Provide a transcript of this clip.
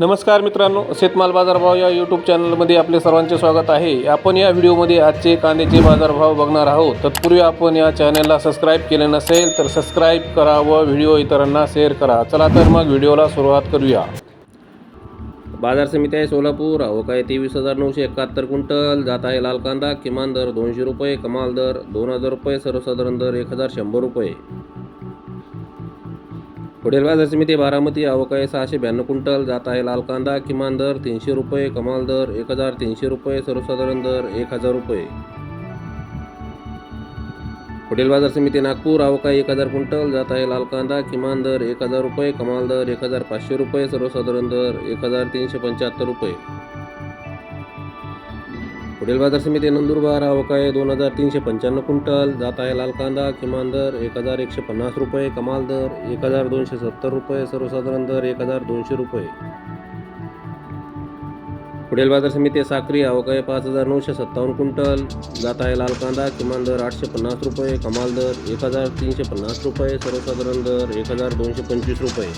नमस्कार मित्रांनो शेतमाल बाजारभाव या यूट्यूब चॅनलमध्ये आपले सर्वांचे स्वागत आहे. आपण या व्हिडिओमध्ये आजचे कांद्याचे बाजारभाव बघणार आहोत. तत्पूर्वी आपण या चॅनलला सबस्क्राईब केले नसेल तर सबस्क्राईब करा व व्हिडिओ इतरांना शेअर करा. चला तर मग व्हिडिओला सुरुवात करूया. बाजार समिती आहे सोलापूर. अवका आहे तेवीस हजार नऊशे एकाहत्तर क्विंटल. जात आहे लाल कांदा. किमान दर दोनशे रुपये. कमाल दर दोन हजार रुपये. सर्वसाधारण दर एक हजार शंभर रुपये. पुढील बाजार समिती बारामती अवका आहे. सहाशे ब्याण्णव क्विंटल जात आहे. लाल कांदा किमान दर तीनशे रुपये कमाल दर एक हजार तीनशे रुपये सर्वसाधारण दर एक हजार रुपये. पुढील बाजार समिती नागपूर अवका एक हजार क्विंटल जात आहे. लाल कांदा किमान दर एक हजार रुपये कमाल दर एक हजार पाचशे रुपये सर्वसाधारण दर एक हजार तीनशे पंच्याहत्तर रुपये. पुढील बाजार समिती नंदुरबार अवकाय दोन हजार तीनशे पंच्याण्णव क्विंटल. जात आहे लाल कांदा किमान दर एक हजार एकशे पन्नास रुपये कमाल दर एक हजार दोनशे सत्तर रुपये सर्वसाधारण दर एक हजार दोनशे रुपये. पुढील बाजार समिती आहे साक्री अवका पाच हजार नऊशे सत्तावन्न क्विंटल. जात आहे लाल कांदा किमान दर आठशे पन्नास रुपये कमाल दर एक हजार तीनशे पन्नास रुपये सर्वसाधारण दर एक हजार दोनशे पंचवीस रुपये.